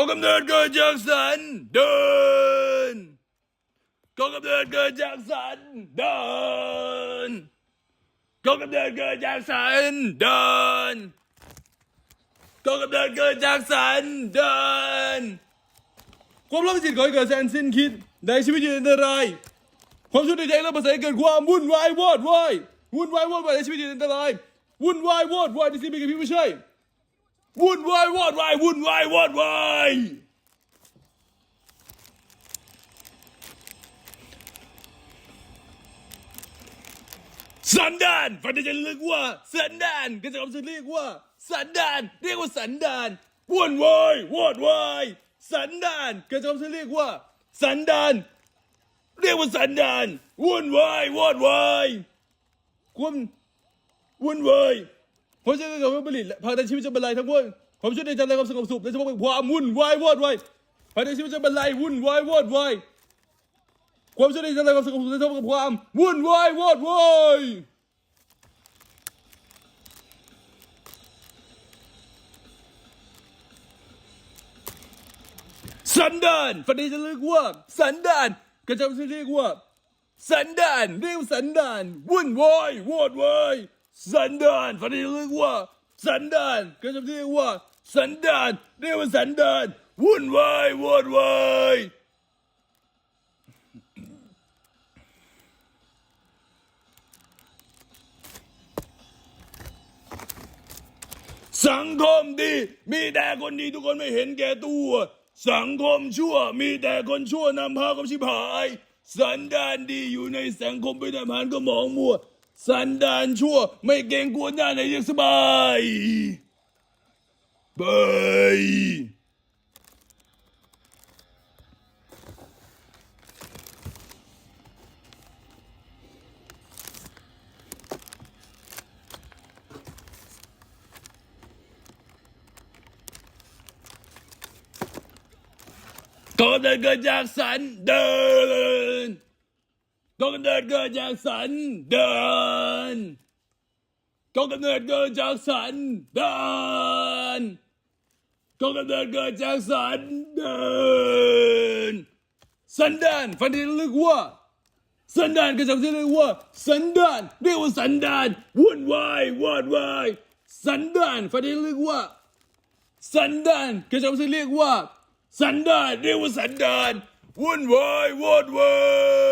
ก่อกำเนิดเกิดจากสันเดินก่อกำเนิดเกิดจากสันเดินก่อกำเนิดเกิดจากสันเดินก่อกำเนิดเกิดจากสันเดินความรักจิตก่อให้เกิดแสนสิ้นคิดในชีวิตยู่ในอันตรายความชั่วในใจและภาษาเกิดความวุ่นวายวอดวายวุ่นวายวอดวายในชีวิตยู่ในอันตรายวุ่นวายวอดวายในสิ่งที่พี่ไม่ใช่ วุ่นวายวอดวายวุ่นวายวอดวายสันดานฝันจะเรียกว่าสันดานก็จะคำจะเรียกว่า สันดาน เรียกว่าสันดานวุ่นวายวอดวายสันดานก็จะคำจะเรียกว่า สันดาน เรียกว่าสันดานวุ่นวายวอดวายความวุ่นวาย เพราะฉะนั้นกับผลิตและภายในชีวิตจะบรรลัยทั้งมวลผมช่วยในใจและความสงบสุขในเฉพาะความวุ่นวายวอดวายภายในชีวิตจะบรรลัยวุ่นวายวอดวายความช่วยในใจและความสงบสุขในเฉพาะความวุ่นวายวอดวายสันดานฝันนี้จะเรียกว่าสันดานก็จะเรียกว่าสันดานเรียกว่าสันดานวุ่นวายวอดวาย สันดานฝันนี้จะเรียกว่า สันดานก็จะเรียกว่า สันดานเรียกว่าสันดานวุ่นวายวอดวายสังคมดี มีแต่คนดีทุกคนไม่เห็นแก่ตัว สังคมชั่ว มีแต่คนชั่วนำพาความชิบหาย สันดานดีอยู่ในสังคมเป็นอาหารก็มองมัว สันดานชั่ว ไม่เกรงกลัวหน้าไหนยังสบายบายก็เดินเกิดจากสันเดิน ก็กำเนิดเกิดจากสันเดินก็กำเนิดเกิดจากสันเดินก็กำเนิดเกิดจากสันเดินสันดานฟันที่เรียกว่าสันดานก็จะเรียกว่าสันดานเรียกว่าสันดานวุ่นวายวอดวายสันดานฟันที่เรียกว่าสันดานก็จะเรียกว่าสันดานเรียกว่าสันดานวุ่นวายวอดวาย